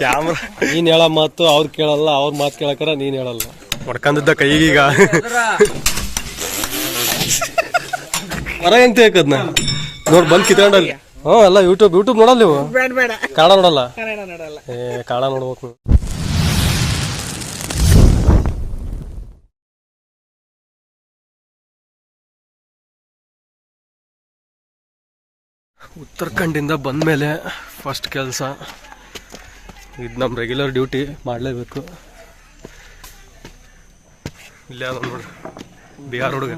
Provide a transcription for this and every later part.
Camera. ನೀನ್ ಹೇಳ ಮಾತು ಅವ್ರು ಕೇಳಲ್ಲ ಅವ್ರ ಮಾತು ಕೇಳಕರ ನೀನ್ ಹೇಳಲ್ಲ. ಹೊಡ್ಕೊಂಡಿದ್ದ ಕೈಗೀಗ. ಹೊರ ಹೆಂಗ್ ತೇಕದ್ನ ನೋಡ್ ಬಂದ್ ಕಿತ್ಕೊಂಡಲ್ಲಿ ಹ್ಮ್ ಎಲ್ಲ ಯೂಟ್ಯೂಬ್ ಯೂಟ್ಯೂಬ್ ನೋಡಲ್ಲ ನೀವು? ಕಾಡ ನೋಡಲ್ಲ? ಕನ್ನಡ ನೋಡಲ್ಲ. ಏ ಕಾಡ ನೋಡ್ಬೇಕು ನೀವು ಉತ್ತರಾಖಂಡಿಂದ ಬಂದ ಮೇಲೆ ಫಸ್ಟ್ ಕೆಲಸ. ಇದು ನಮ್ಮ ರೆಗ್ಯುಲರ್ ಡ್ಯೂಟಿ ಮಾಡಲೇಬೇಕು. ಇಲ್ಲ ನೋಡ್ರಿ ಬಿಹಾರ್ ಹುಡುಗ.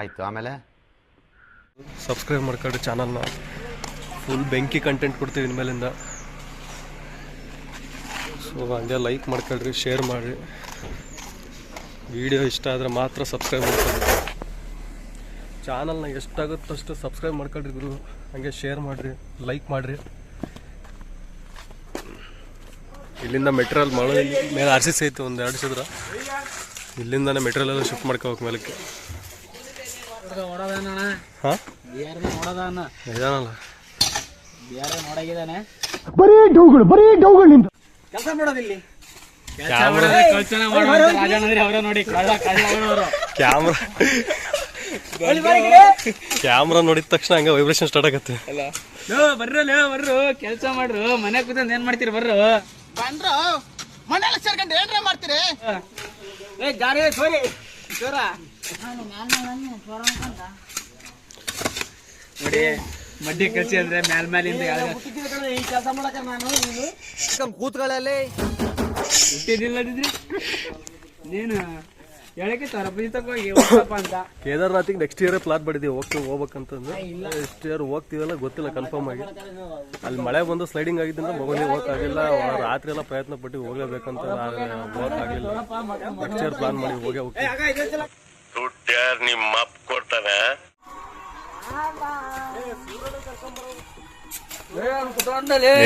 ಆಯ್ತು ಆಮೇಲೆ? ಸಬ್ಸ್ಕ್ರೈಬ್ ಮಾಡ್ಕೊಳ್ರಿ ಚಾನಲ್ನ ಫುಲ್ ಬೆಂಕಿ ಕಂಟೆಂಟ್ ಕೊಡ್ತೀವಿ ಇನ್ಮೇಲಿಂದ. ಸೊ ಹಂಗೆ ಲೈಕ್ ಮಾಡ್ಕೊಳ್ರಿ ಶೇರ್ ಮಾಡಿರಿ. ವಿಡಿಯೋ ಇಷ್ಟ ಆದರೆ ಮಾತ್ರ ಸಬ್ಸ್ಕ್ರೈಬ್ ಮಾಡ್ಕೊಳ್ರಿ. ಚಾನಲ್ನ ಎಷ್ಟಾಗುತ್ತೋ ಅಷ್ಟು ಸಬ್ಸ್ಕ್ರೈಬ್ ಮಾಡ್ಕೊಳ್ರಿ ಗುರು ಹಂಗೆ ಶೇರ್ ಮಾಡಿರಿ ಲೈಕ್ ಮಾಡಿರಿ ಇಲ್ಲಿಂದ ಮೆಟೀರಿಯಲ್ ಮಳೆ ಮೇಲೆ ಆರ್ ಸಿ ಸಿ ಐತೆ ಒಂದು ಎರಡು ಸಿದ್ರ ಇಲ್ಲಿಂದನೇ ಮೆಟೀರಿಯಲ್ ಎಲ್ಲ ಶಿಫ್ಟ್ ಮಾಡ್ಕೋಬೇಕು ಮೇಲಕ್ಕೆ ಕೆಲಸ ಮಾಡೋದಿಲ್ಲಿ ಕ್ಯಾಮ್ರಾ ಕ್ಯಾಮ್ರಾ ನೋಡಿದ ತಕ್ಷಣ ಹಂಗ ವೈಬ್ರೇಷನ್ ಸ್ಟಾರ್ಟ್ ಆಗತ್ತೆ. ಲೋ ಬರ್ರು ಬರ್ರು ಕೆಲಸ ಮಾಡ್ರು ಮನೆ ಕೂತಂದ್ ಏನ್ ಮಾಡ್ತೀರಿ ಬರ್ರು? ಬಂದ್ರು. ಮನೇಲಿ ಸೇರ್ಕೊಂಡು ಏನ್ರ ಮಾಡ್ತೀರಿ? ಏ ಗಾಡಿ ಸೋರಿ ಜೋರ. ನೋಡಿ ಮಡ್ಡಿ ಕಚ್ಚಿ ಅಂದ್ರೆ ಮ್ಯಾಲ್ ಮ್ಯಾಲಿಂದ ಕೆಲಸ ಮಾಡಕ ನಾನು ಕೂತ್ಗಳಲ್ಲಿ ಹುಟ್ಟಿದಿಲ್ಲದಿದ್ರಿ ನೀನು ಹೇಳಕ್ಕೆ ತರಬೇತಿ ಹೋಗಪ್ಪ ಅಂತ. ಕೇದಾರ್ನಾಥಿಗೆ ನೆಕ್ಸ್ಟ್ ಇಯರ್ ಪ್ಲಾನ್ ಮಾಡಿದೀವಿ ಹೋಗ್ತೀವಿ ಹೋಗ್ಬೇಕಂತಂದ್ರೆ ನೆಕ್ಸ್ಟ್ ಇಯರ್ ಹೋಗ್ತೀವಲ್ಲ ಗೊತ್ತಿಲ್ಲ ಕನ್ಫರ್ಮ್ ಆಗಿ. ಅಲ್ಲಿ ಮಳೆ ಬಂದು ಸ್ಲೈಡಿಂಗ್ ಆಗಿದ್ದರಿಂದ ಮಗನಿಗೆ ಹೋಗ್ತಾಗಿಲ್ಲ ರಾತ್ರಿ ಎಲ್ಲ ಪ್ರಯತ್ನ ಪಟ್ಟು ಹೋಗ್ಲೇಬೇಕಂತ ಹೋಗಕ್ಕಾಗಿಲ್ಲ ನೆಕ್ಸ್ಟ್ ಇಯರ್ ಪ್ಲಾನ್ ಮಾಡಿ ಹೋಗೇ ಹೋಗ್ತೀವಿ. ದುಡ್ಡು ಯಾರು ನಿಮ್ಮ ಅಪ್ಪ ಕೊಡ್ತಾನೆ.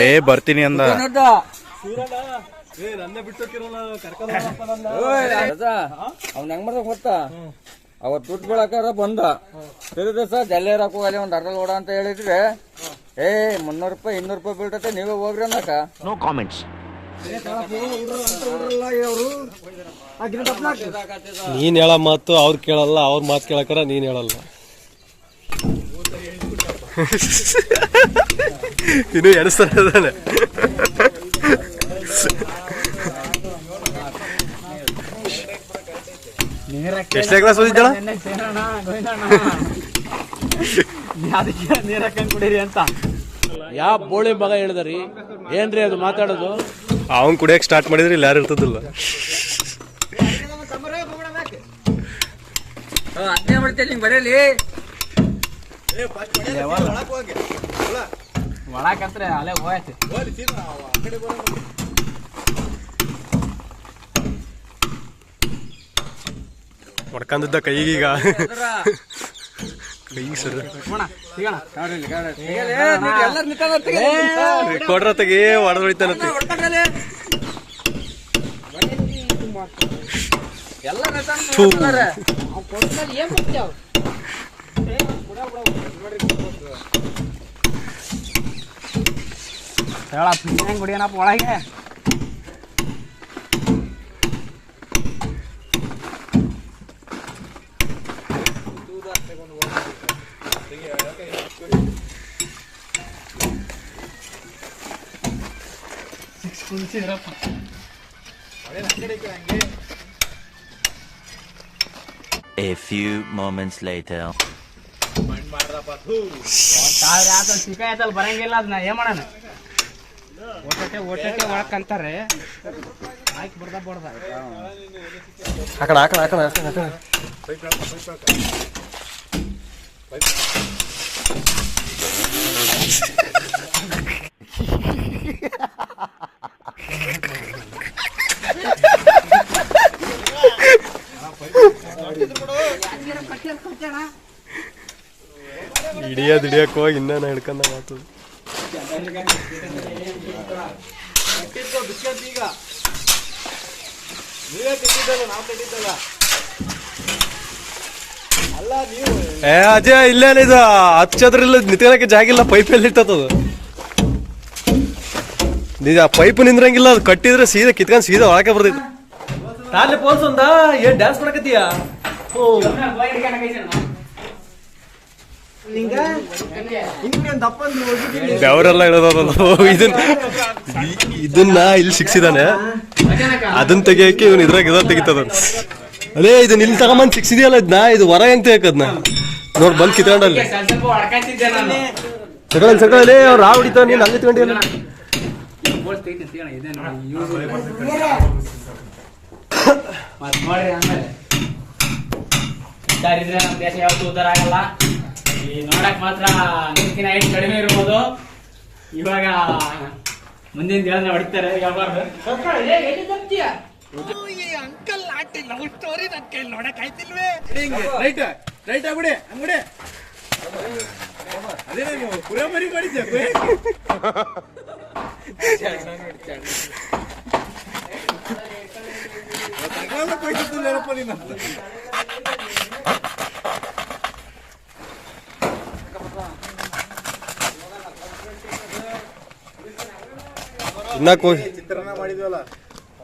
ಏ ಬರ್ತೀನಿ ಅಂದ. ಅವ್ನ ಹೆಂಗ್ ಮಾಡ್ದ ಗೊತ್ತಾ? ಅವತ್ ದುಡ್ಡು ಬೀಳಕಾರ ಬಂದ. ತಿರುದ ಸರ್ ಜಲ್ಲೇರ್ ಹಾಕೋ ಅಲ್ಲಿ ಒಂದ್ ಅರ್ಧ ಓಡ ಅಂತ ಹೇಳಿದ್ರೆ ಏ ಮುನ್ನೂರು ರೂಪಾಯಿ ಇನ್ನೂರು ರೂಪಾಯಿ ಬೀಳ್ತೈತೆ ನೀವೇ ಹೋಗ್ರಿ ಅಂದಾಕ ನೋ ಕಾಮೆಂಟ್ಸ್ ನೀನ್ ಹೇಳ ಮಾತು ಅವ್ರು ಕೇಳಲ್ಲ ಅವ್ರ ಮಾತು ಕೇಳಕರ ನೀನ್ ಹೇಳಲ್ಲ. ಇನ್ನು ಎಣಿಸ್ತಾನೆ ಎಷ್ಟನೇ ಕ್ಲಾಸ್ ಓದಿದ್ದಾಳ ಅದಕ್ಕೆ ನೀರ್ ಹಾಕೊಂಡ್ ಕುಡೀರಿ ಅಂತ ಯಾವ ಬೋಳಿ ಮಗ ಹೇಳಿದ್ರಿ? ಏನ್ರಿ ಅದು ಮಾತಾಡೋದು? ಅವನ್ ಕುಡಿಯಕ್ ಸ್ಟಾರ್ಟ್ ಮಾಡಿದ್ರೆ ಇಲ್ಲಿ ಯಾರು ಇರ್ತದಿಲ್ಲ ಅದ್ನೇ ಮಾಡ್ತೇನೆ ನಿಂಗೆ ಬರೀಲಿ? ಒಳಕಂತ್ರೆ ಅಲ್ಲೇ ಹೋಯ್ತು ಹೊಡ್ಕೊಂಡಿದ್ದ ಕೈಗೀಗ. ಕೈ ಸರ್. ಕೊಡ್ರ ತೆಗಿ ಹೊಡೆದ್ ನಿಂತ್ಕೊಂಡ್ ಹೇಳ ಹೆಂಗ್ ಕುಡಿಯೋಣಪ್ಪ ಒಳಗೆ A few moments later. ಸಾವಿರ ಆತಲ್ ಸಿಕ್ಕ ಆಯ್ತಲ್ ಬರಂಗಿಲ್ಲ ಅದನ್ನ ಏನ್ ಮಾಡೋಣ ಒಟ್ಟೆ ಒಟ್ಟೆ ಒಳಕ್ ಅಂತಾರೆ ಆಯ್ತು ಬರ್ದ ಬರ್ದ ಹಾಕಣ ಹಾಕಣ ಹಾಕಣ ಹಾಕಣ ಹಾಕಣ ಹಿಡಿಯೋದು ಹಿಡಿಯಕ್ಕೆ ಹೋಗಿ ಇನ್ನೇನು ಹಿಡ್ಕೊಂಡ ಮಾತು ಏ ಅಜಯ್ ಇಲ್ಲೇನಿದು? ಹಚ್ಚದ್ರಿಲ್ಲ ನಿಂತ್ಕೊಳಕ್ಕೆ ಜಾಗಿಲ್ಲ ಪೈಪಲ್ಲಿ ಇಟ್ಟದ ನಿಜ ಪೈಪ್ ನಿಂದ್ರಂಗಿಲ್ಲ ಅದು ಕಟ್ಟಿದ್ರೆ ಸೀದಾ ಕಿತ್ಕೊಂಡ್ ಸೀದಾ ಒಳಕೆ ಬರ್ತೈತಿ ತಾಲೆ ಪೋಲ್ಸ್ ಒಂದ? ಏನ್ ಡ್ಯಾನ್ಸ್ ಮಾಡಕತ್ತೀಯ? ಬೆವರೆಲ್ಲ ಇಳೋದಲ್ಲ ಇದನ್ನ ಇದನ್ನ ಇಲ್ಲಿ ಸಿಕ್ಸಿದಾನೆ. ಅದನ್ನ ತೆಗಿಯಕ್ಕೆ ಇವನು ಇದ್ರಾಗ ಇದ ತೆಗಿತದ ಅದೇ ಇದನ್ನ ಇಲ್ಲಿ ತಗೊಂಬಂದ್ ಸಿಕ್ಸಿದ್ಯಲ್ಲ ಇದನ್ನ ಇದು ಹೊರ ಹೆಂಗ್ ತೆಗಿಯಕದ್ನ? ನೋಡ್ ಬಂದ್ ಕಿತ್ಕೊಂಡಲ್ಲಿ ಸಕಲ ಸಕಳಲ್ಲಿ ಅವ್ರು ರಾವ್ ಹೊಡಿತಾವ ನೀನ್ ಅಲ್ಲಿ ತೆಗಿತೀನಿ ಅಣ್ಣ ಇದೆ ನೋಡಿ ಮತ್ ನೋಡ್ರಿ ಆಮೇಲೆ. ಇದ್ದಾರಿದ್ರೆ ನಮ್ಮ ದೇಶ ಯಾವತ್ತೂ ಉದ್ದಾರ ಆಗಲ್ಲ. ಈ ನೋಡಕ್ ಮಾತ್ರ ನೂರಕ್ಕಿಂತ ಏನ್ ಕಡಿಮೆ ಇರ್ಬೋದು. ಇವಾಗ ಮುಂದಿನ ದಿನ ಹೊಡಿತಾರೆ ಈ ಅಂಕಲ್ ಆಟಿ ಲವ್ ಸ್ಟೋರಿ ನನ್ ಕೈ ನೋಡಕ್ ಆಯ್ತಿಲ್ವೇ ರೈಟ್ ರೈಟ್ ಆಗ್ಬಿಡಿ ಹಂಗ್ಬಿಡಿ. ಅದೇ ನೀವು ಪುರ ಮರಿ ಮಾಡಿದ್ದೆ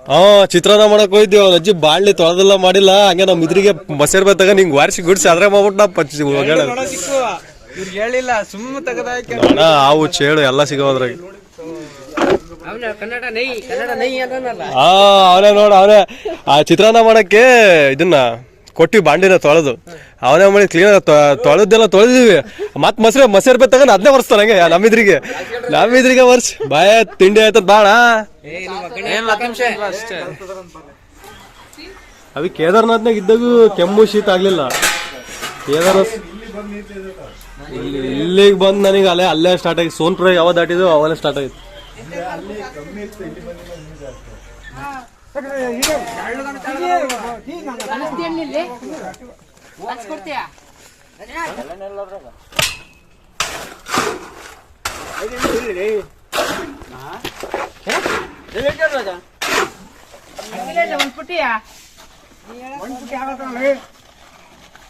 ಹಾ ಚಿತ್ರಾನ್ನ ಮಾಡಕ್ ಹೋಯ್ದೇವ್ ಅಜ್ಜಿ ಬಾಳ್ಲಿ ತೊಳೆದೆಲ್ಲ ಮಾಡಿಲ್ಲ. ಹಂಗೆ ನಮ್ಮ ಇದ್ರಿಗೆ ಮಸೇರ್ ಬತ್ತಾಗ ನಿಂಗೆ ವಾರಿಸಿ ಗುಡ್ಸಿ ಅದ್ರ ಮಾಡ್ಬಿಟ್ಟು ನಾ ಪಚ್ಚಿ ಹೇಳಿಲ್ಲ ಸುಮ್ಮನೆ ತೆಗದಾಕಿ ನೋಣ ಹಾವು ಚೇಳು ಎಲ್ಲ ಸಿಗೋದ್ರಾಗ ಅವನ ನೋಡ ಅವನೇ. ಆ ಚಿತ್ರಾನ್ನ ಮಾಡಕ್ಕೆ ಇದನ್ನ ಕೊಟ್ಟಿವಿ ಬಾಂಡಿನ ತೊಳೆದು. ಅವನೇ ಮಾಡಿ ಕ್ಲೀನ್ ತೊಳೆದೆಲ್ಲ ತೊಳೆದಿವಿ ಮತ್ ಮೊಸರು ಮೊಸರು ಬೇ ತಗೊಂಡ್ ಅದನ್ನೇ ಬರ್ಸ್ತಾನ ಹಂಗೆ ನಮ್ಮಿದ್ರಿಗೆ. ನಮ್ಮಿದ್ರಿಗೆ ವರ್ಷ ಬಾಯ ತಿಂಡಿ ಆಯ್ತದ ಬಾಳ. ಅವಿ ಕೇದಾರ್ನಾಥ್ನಾಗ ಇದ್ದಾಗ ಕೆಮ್ಮು ಶೀತ ಆಗ್ಲಿಲ್ಲ. ಕೇದಾರ್ನಾಥ್ ಇಲ್ಲಿ ಇಲ್ಲಿಗೆ ಬಂದು ನನಗೆ ಅಲ್ಲೇ ಅಲ್ಲೇ ಸ್ಟಾರ್ಟ್ ಆಗಿ ಸೋನ್ಪುರ ಯಾವ ದಾಟಿದ್ರು ಅವೆಲ್ಲ ಸ್ಟಾರ್ಟ್ ಆಗಿತ್ತು.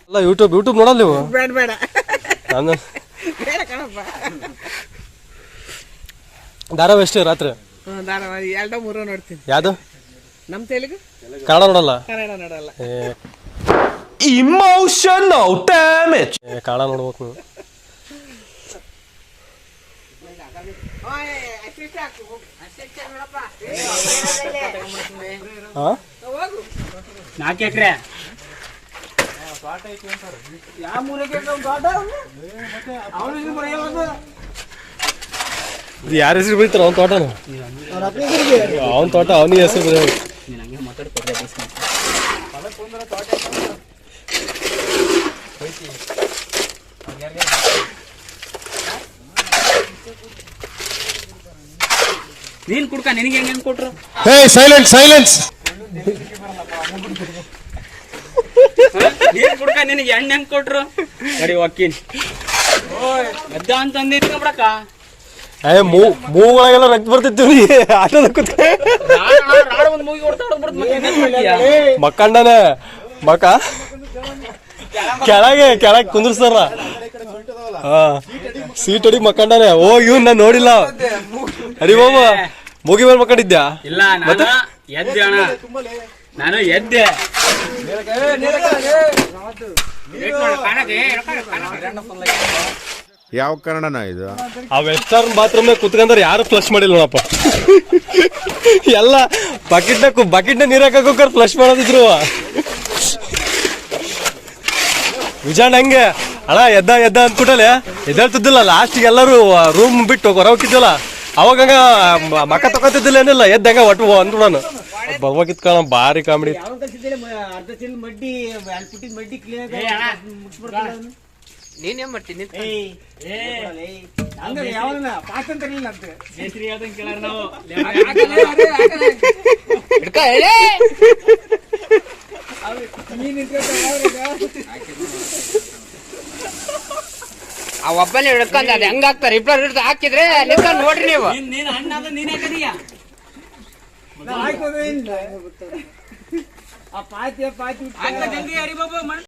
ಅಲ್ಲ ಯೂಟ್ಯೂಬ್ ಯೂಟ್ಯೂಬ್ ನೋಡಲ್ಲ ನೀವು? ಬೇಡ ಬೇಡ ಕಣಪ್ಪ. ಧಾರಾವಾಹಿ ಎಷ್ಟೇ ರಾತ್ರಿ? ಧಾರಾವಾಹಿ. ಎರಡೋ ಮೂರೋ ನೋಡ್ತೀನಿ. ಯಾವ್ದು? ನಮ್ಮ ತೆಲುಗು? ಕನ್ನಡ ನೋಡಲ್ಲ? ಕನ್ನಡ ನೋಡಲ್ಲ. ಇಮೋಷನಲ್ ಡ್ಯಾಮೇಜ್ ಏ, ಕನ್ನಡ ನೋಡ್ಬೇಕು ನೀವು. ಹಾ ನಾಲ್ಕು ಎಕರೆ. ಇದು ಯಾರ ಹೆಸರು ಬೀಳ್ತಾರ? ಅವ್ನ ತೋಟನ? ಅವನ ತೋಟ ಅವನಿಗೆ ಹೆಸರು ಬರೀ ನೀನು ಹಂಗೆ ಮಾತಾಡ್ಕೊಡ್ರೆ ನೀನ್ ಕುಡ್ಕ ನಿನಗೆ ಹೆಂಗ್ ಹೆಂಗ್ ಕೊಟ್ರು? ಹೇ ಸೈಲೆಂಟ್ ಸೈಲೆನ್ಸ್ ನೀನ್ ಕುಡ್ಕ ನಿನಗೆ ಹೆಂಗ್ ಹೆಂಗ್ ಕೊಟ್ರು? ನಡಿ ವಕೀಲ್ ಮದ್ದ ಅಂತ ಅಂದಿದ್ಕ ಬಿಡಕ ಏ ಮೂ ಮೂಗಳಾಗೆಲ್ಲ ರಕ್ತ ಬರ್ತಿತ್ತು ನೀ. ಆಟದ? ಮಕ್ಕಂಡನೆ. ಮಕ್ಕ? ಕೆಳಗೆ ಕೆಳಗೆ ಕುಂದ್ರಸ್ತಾರ. ಹಾ. ಸೀಟ್ ಅಡಿ ಮಕ್ಕಂಡನೆ. ಓ ಇವ್ನ ನಾನು ನೋಡಿಲ್ಲ. ಅರಿ ಬಾಬಾ ಮುಗಿ ಮೇಲೆ ಮಕ್ಕಂಡಿದ್ಯಾ? ಇಲ್ಲ ನಾನು ಎದ್ದೆ ಅಣ್ಣ. ನಾನು ಎದ್ದೆ. ಕಾಣಕ್ಕೆ. ಯಾವ ಕನ್ನಡನ ಇದು? ಆ ವೆಸ್ಟರ್ನ್ ಬಾತ್ರೂಮ್ ಕುತ್ಕೊಂಡ್ರೆ ಯಾರು ಫ್ಲಶ್ ಮಾಡಿಲ್ಲ ನೋಡಪ್ಪ. ಎಲ್ಲ ಬಕೆಟ್ ಬಕೆಟ್ನ ನೀರಾಕ ಹಾಕೋಕರ್ ಫ್ಲಶ್ ಮಾಡೋದಿದ್ರು. ವಿಜಾಣ್ ಹಂಗೆ ಅಣ್ಣ ಎದ್ದ ಎದ್ದ ಅಂದ್ಬಿಟ್ಟಲೆ ಎದ್ದೇಳ್ತಿದ್ದಿಲ್ಲ ಲಾಸ್ಟಿಗೆ ಎಲ್ಲರೂ ರೂಮ್ ಬಿಟ್ಟು ಹೊರ ಹೋಗಿದ್ವಲ್ಲ ಅವಾಗ ಹಂಗ ಮಕ್ಕ ಮಕ ತಗೋತಿದ್ದಿಲ್ಲ ಏನಿಲ್ಲ ಎದ್ದ ಹಂಗ ಒಟ್ಟು ಅಂದ್ಬಿಡೋನು ಬರ್ಬೇಕಿತ್ ಕಣ ಭಾರಿ ಕಾಮಿಡಿ ನೀನೇನ್ ಮಾಡ್ತೀನಿ ಯಾವನ ಪಾಸ್ ಅಂತ ಇರ್ಲಿಲ್ಲ ಹೆಸ್ರು ಹೇಳ್ದಂಗ್ ಕೇಳಾರ ನಾವು. ಆ ಒಬ್ಬನೇ ಹಿಡ್ಕೊಂಡ್ ಅದ್ ಹೆಂಗ್ ಹಾಕ್ತಾರೆ? ಇಬ್ರು ಹಿಡ್ದು ಹಾಕಿದ್ರೆ ನಿಂತ್ಕೊಂಡ್ ನೋಡ್ರಿ ನೀವು. ನೀನ್ ನೀನ್ ಅಣ್ಣ ಅದು ನೀನ್ ಯಾಕದೀಯ ಆ ಪಾತಿ ಪಾತಿ ಜಲ್ದಿ ಹರಿಬಾಬು